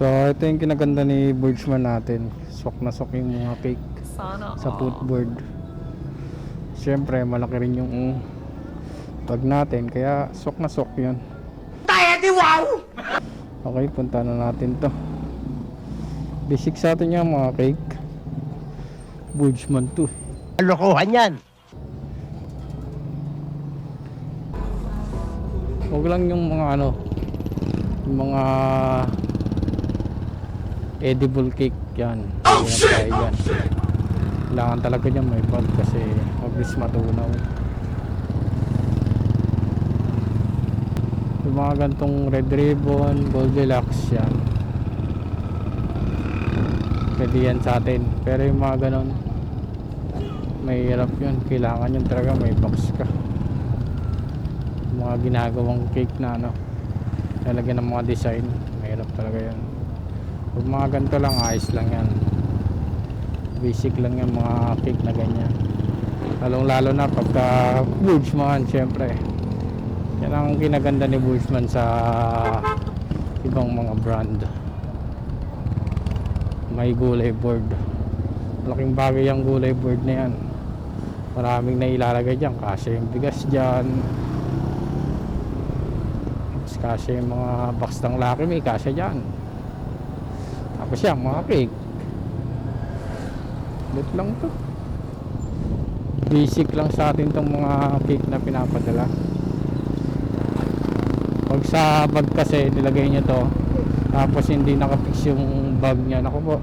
So, ito yung kinaganda ni Birchman natin. Sok na sok yung mga cake Sana sa footboard. Siyempre, malaki rin yung bag natin. Kaya, sok na sok yun. Okay, punta na natin to. Basic sa atin yung mga cake. Birchman to. Lokohan yan. Huwag lang yung mga ano, yung mga edible cake yan. Oh shit! Yan. Kailangan talaga niya may bag kasi mabilis matunaw. Yung mga gantong red ribbon, goldilocks yan. Pwede yan sa atin. Pero yung mga ganon, may hirap yun. Kailangan yun talaga may box ka mga ginagawang cake na ano lalagyan ng mga design mahirap talaga yan pag mga ganito lang ayos lang yan. Basic lang yung mga cake na ganyan. Lalong lalo na pagka Burjman syempre. Yan ang kinaganda ni Burjman sa ibang mga brand. May gulay board. Malaking bagay yung gulay board na yan. Maraming nailalagay dyan. Kasi yung bigas dyan. Kasya yung mga box ng laki may kasya dyan tapos yan mga cake. Lit lang to. Basic lang sa atin tong mga cake na pinapadala. Pag sa bag kasi nilagay nyo to. Tapos hindi nakapix yung bag nya naku po.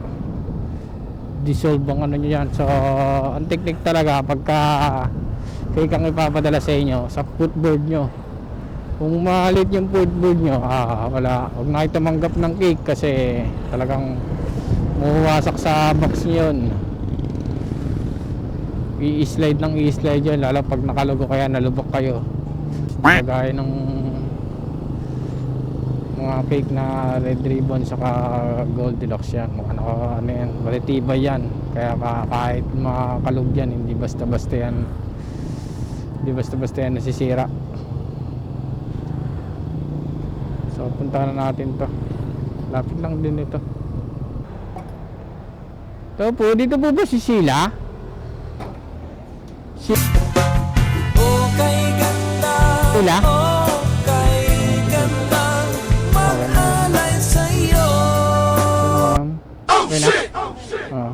Dissolve ang ano nyo yan. So ang technique talaga pagka cake ang ipapadala sa inyo sa footboard nyo kung malit yung footboard nyo ah, wala. Huwag na tumanggap ng cake kasi talagang mawawasak sa box nyo yun. I-slide ng i-slide yan lalo pag nakalugo kaya nalubok kayo. Kagaya ng mga cake na red ribbon saka goldilocks yan. Mga ano, ano yan maritibay yan. Kaya ka- kahit makalug yan hindi basta basta yan. Hindi basta basta yan nasisira So punta na natin to. Lapit lang din ito. Ito po, dito po ba si Sheila? Si Okay ganda Sheila? Okay ganda Mag-alay sa'yo Um, okay na? Oh,